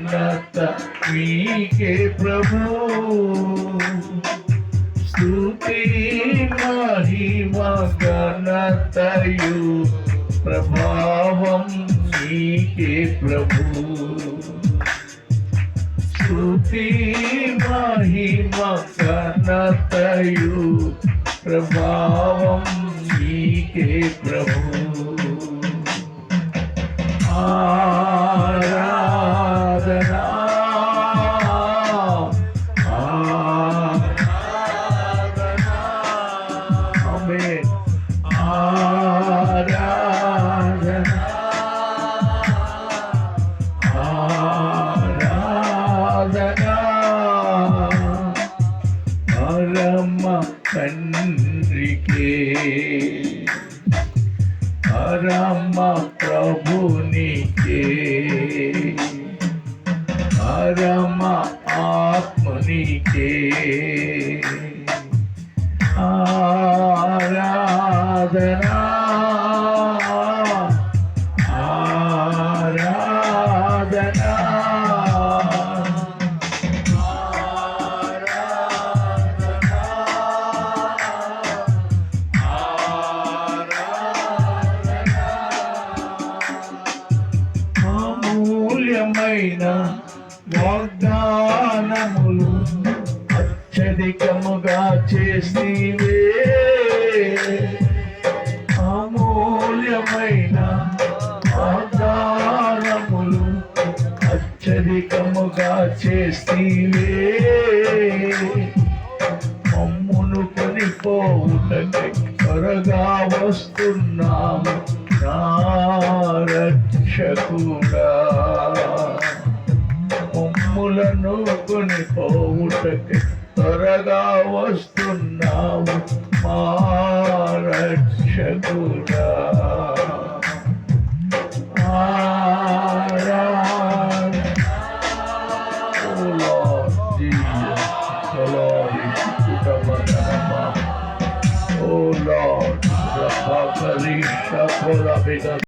ఘనత మీకే ప్రభు. స్థుతి మహిమ ఘనతయు ప్రభావం నీకే ప్రభు. స్థుతి మహిమ ఘనతయు ప్రభావం నీకే ప్రభు. తండ్రికే. పరమ ప్రభునికే. పరమ ఆత్మనికే. అమూల్యమైన వాగ్దానములు అత్యధికముగా చేసివే అమూల్యమైన వాగ్దానములు అత్యధికముగా చేసివే మమ్మును కొనిపోవుటకై త్వరగా వస్తున్నాము. నా రక్షకుడా. మమ్ములను కొనిపోవుటకై త్వరగా వస్తున్నాము మా రక్షకుడా ఆరాధన Oh Lord Jesus, the Lord is Kutamadama. Oh Lord, Rapakari Shapura